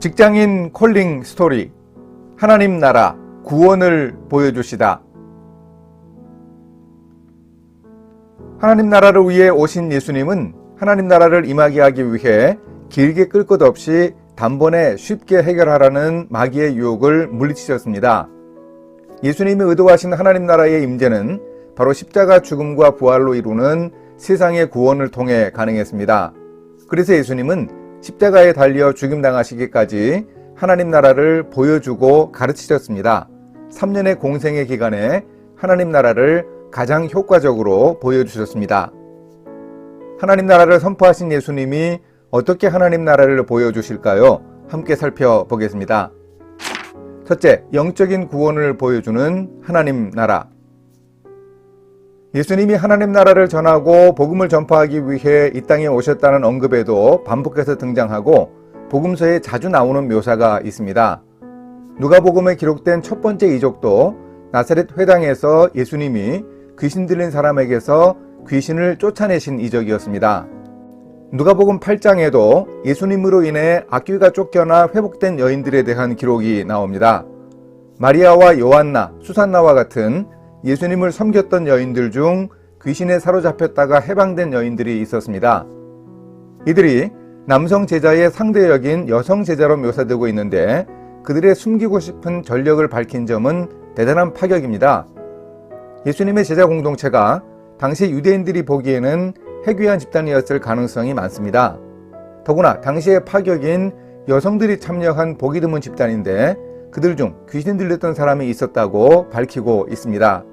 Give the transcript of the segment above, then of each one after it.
직장인 콜링 스토리 하나님 나라 구원을 보여주시다. 하나님 나라를 위해 오신 예수님은 하나님 나라를 임하게 하기 위해 길게 끌 것 없이 단번에 쉽게 해결하라는 마귀의 유혹을 물리치셨습니다. 예수님이 의도하신 하나님 나라의 임재는 바로 십자가 죽음과 부활로 이루는 세상의 구원을 통해 가능했습니다. 그래서 예수님은 십자가에 달려 죽임당하시기까지 하나님 나라를 보여주고 가르치셨습니다. 3년의 공생의 기간에 하나님 나라를 가장 효과적으로 보여주셨습니다. 하나님 나라를 선포하신 예수님이 어떻게 하나님 나라를 보여주실까요? 함께 살펴보겠습니다. 첫째, 영적인 구원을 보여주는 하나님 나라. 예수님이 하나님 나라를 전하고 복음을 전파하기 위해 이 땅에 오셨다는 언급에도 반복해서 등장하고 복음서에 자주 나오는 묘사가 있습니다. 누가복음에 기록된 첫 번째 이적도 나사렛 회당에서 예수님이 귀신 들린 사람에게서 귀신을 쫓아내신 이적이었습니다. 누가복음 8장에도 예수님으로 인해 악귀가 쫓겨나 회복된 여인들에 대한 기록이 나옵니다. 마리아와 요한나, 수산나와 같은 예수님을 섬겼던 여인들 중 귀신에 사로잡혔다가 해방된 여인들이 있었습니다. 이들이 남성 제자의 상대 역인 여성 제자로 묘사되고 있는데 그들의 숨기고 싶은 전력을 밝힌 점은 대단한 파격입니다. 예수님의 제자 공동체가 당시 유대인들이 보기에는 해괴한 집단이었을 가능성이 많습니다. 더구나 당시의 파격인 여성들이 참여한 보기 드문 집단인데 그들 중 귀신 들렸던 사람이 있었다고 밝히고 있습니다.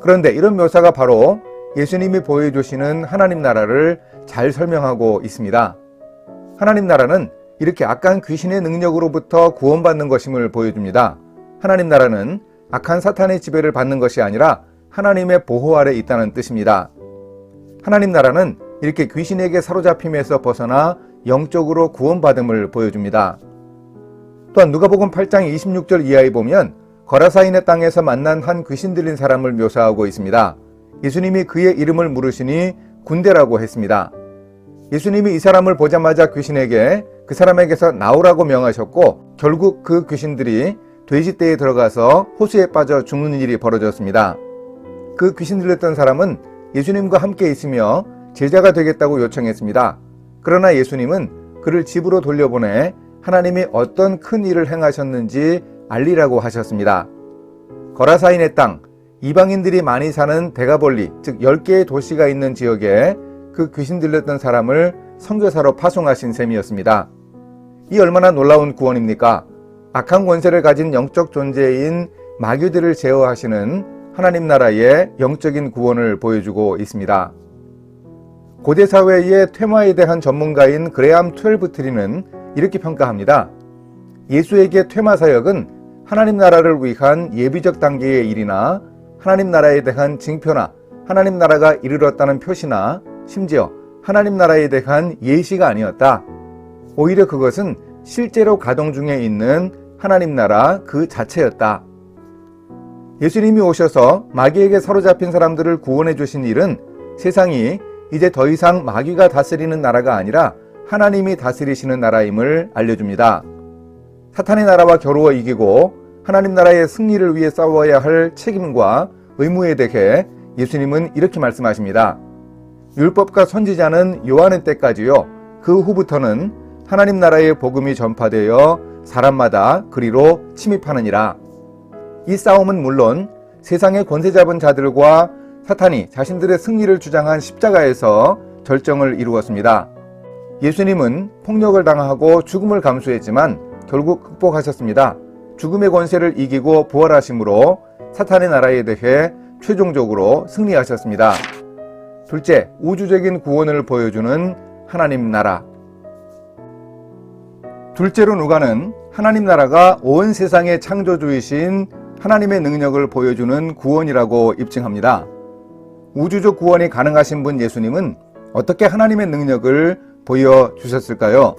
그런데 이런 묘사가 바로 예수님이 보여주시는 하나님 나라를 잘 설명하고 있습니다. 하나님 나라는 이렇게 악한 귀신의 능력으로부터 구원받는 것임을 보여줍니다. 하나님 나라는 악한 사탄의 지배를 받는 것이 아니라 하나님의 보호 아래 있다는 뜻입니다. 하나님 나라는 이렇게 귀신에게 사로잡힘에서 벗어나 영적으로 구원받음을 보여줍니다. 또한 누가복음 8장 26절 이하에 보면 거라사인의 땅에서 만난 한 귀신 들린 사람을 묘사하고 있습니다. 예수님이 그의 이름을 물으시니 군대라고 했습니다. 예수님이 이 사람을 보자마자 귀신에게 그 사람에게서 나오라고 명하셨고 결국 그 귀신들이 돼지떼에 들어가서 호수에 빠져 죽는 일이 벌어졌습니다. 그 귀신 들렸던 사람은 예수님과 함께 있으며 제자가 되겠다고 요청했습니다. 그러나 예수님은 그를 집으로 돌려보내 하나님이 어떤 큰 일을 행하셨는지 알리라고 하셨습니다. 거라사인의 땅, 이방인들이 많이 사는 대가볼리, 즉 10개의 도시가 있는 지역에 그 귀신 들렸던 사람을 선교사로 파송하신 셈이었습니다. 이 얼마나 놀라운 구원입니까? 악한 권세를 가진 영적 존재인 마귀들을 제어하시는 하나님 나라의 영적인 구원을 보여주고 있습니다. 고대 사회의 퇴마에 대한 전문가인 그레암 트웰브트리는 이렇게 평가합니다. 예수에게 퇴마 사역은 하나님 나라를 위한 예비적 단계의 일이나 하나님 나라에 대한 징표나 하나님 나라가 이르렀다는 표시나 심지어 하나님 나라에 대한 예시가 아니었다. 오히려 그것은 실제로 가동 중에 있는 하나님 나라 그 자체였다. 예수님이 오셔서 마귀에게 사로잡힌 사람들을 구원해 주신 일은 세상이 이제 더 이상 마귀가 다스리는 나라가 아니라 하나님이 다스리시는 나라임을 알려줍니다. 사탄의 나라와 겨루어 이기고 하나님 나라의 승리를 위해 싸워야 할 책임과 의무에 대해 예수님은 이렇게 말씀하십니다. 율법과 선지자는 요한의 때까지요. 그 후부터는 하나님 나라의 복음이 전파되어 사람마다 그리로 침입하느니라. 이 싸움은 물론 세상의 권세 잡은 자들과 사탄이 자신들의 승리를 주장한 십자가에서 절정을 이루었습니다. 예수님은 폭력을 당하고 죽음을 감수했지만 결국 극복하셨습니다. 죽음의 권세를 이기고 부활하심으로 사탄의 나라에 대해 최종적으로 승리하셨습니다. 둘째, 우주적인 구원을 보여주는 하나님 나라. 둘째로 누가는 하나님 나라가 온 세상의 창조주이신 하나님의 능력을 보여주는 구원이라고 입증합니다. 우주적 구원이 가능하신 분 예수님은 어떻게 하나님의 능력을 보여주셨을까요?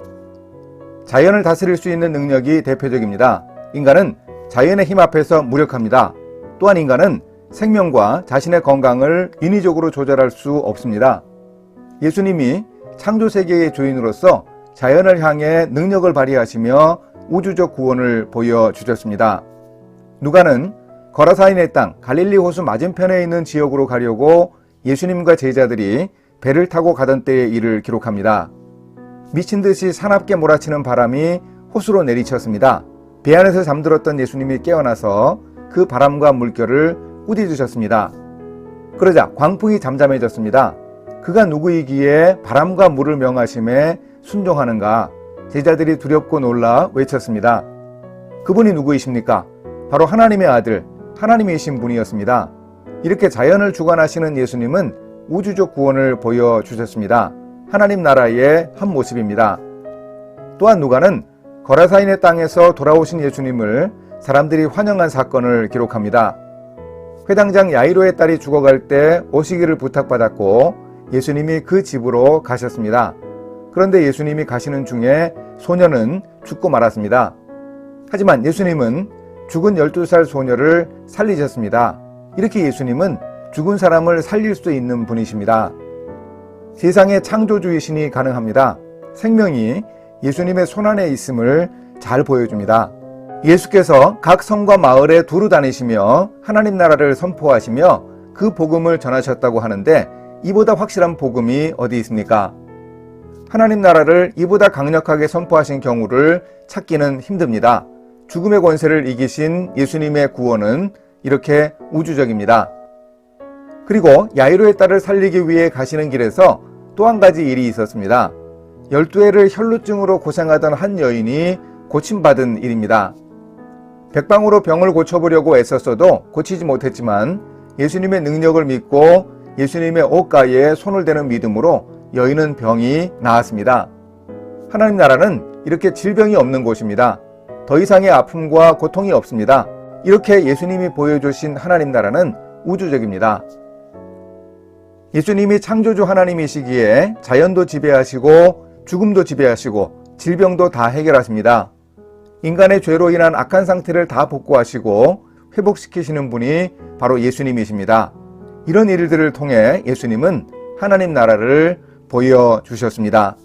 자연을 다스릴 수 있는 능력이 대표적입니다. 인간은 자연의 힘 앞에서 무력합니다. 또한 인간은 생명과 자신의 건강을 인위적으로 조절할 수 없습니다. 예수님이 창조 세계의 주인으로서 자연을 향해 능력을 발휘하시며 우주적 구원을 보여주셨습니다. 누가는 거라사인의 땅 갈릴리 호수 맞은편에 있는 지역으로 가려고 예수님과 제자들이 배를 타고 가던 때의 일을 기록합니다. 미친 듯이 사납게 몰아치는 바람이 호수로 내리쳤습니다. 배 안에서 잠들었던 예수님이 깨어나서 그 바람과 물결을 꾸짖으셨습니다. 그러자 광풍이 잠잠해졌습니다. 그가 누구이기에 바람과 물을 명하심에 순종하는가? 제자들이 두렵고 놀라 외쳤습니다. 그분이 누구이십니까? 바로 하나님의 아들, 하나님이신 분이었습니다. 이렇게 자연을 주관하시는 예수님은 우주적 구원을 보여주셨습니다. 하나님 나라의 한 모습입니다. 또한 누가는 거라사인의 땅에서 돌아오신 예수님을 사람들이 환영한 사건을 기록합니다. 회당장 야이로의 딸이 죽어갈 때 오시기를 부탁받았고 예수님이 그 집으로 가셨습니다. 그런데 예수님이 가시는 중에 소녀는 죽고 말았습니다. 하지만 예수님은 죽은 12살 소녀를 살리셨습니다. 이렇게 예수님은 죽은 사람을 살릴 수 있는 분이십니다. 세상의 창조주이신이 가능합니다. 생명이 예수님의 손안에 있음을 잘 보여줍니다. 예수께서 각 성과 마을에 두루 다니시며 하나님 나라를 선포하시며 그 복음을 전하셨다고 하는데 이보다 확실한 복음이 어디 있습니까? 하나님 나라를 이보다 강력하게 선포하신 경우를 찾기는 힘듭니다. 죽음의 권세를 이기신 예수님의 구원은 이렇게 우주적입니다. 그리고 야이로의 딸을 살리기 위해 가시는 길에서 또 한 가지 일이 있었습니다. 12회를 혈루증으로 고생하던 한 여인이 고침받은 일입니다. 백방으로 병을 고쳐보려고 애썼어도 고치지 못했지만 예수님의 능력을 믿고 예수님의 옷가에 손을 대는 믿음으로 여인은 병이 나았습니다. 하나님 나라는 이렇게 질병이 없는 곳입니다. 더 이상의 아픔과 고통이 없습니다. 이렇게 예수님이 보여주신 하나님 나라는 우주적입니다. 예수님이 창조주 하나님이시기에 자연도 지배하시고 죽음도 지배하시고 질병도 다 해결하십니다. 인간의 죄로 인한 악한 상태를 다 복구하시고 회복시키시는 분이 바로 예수님이십니다. 이런 일들을 통해 예수님은 하나님 나라를 보여주셨습니다.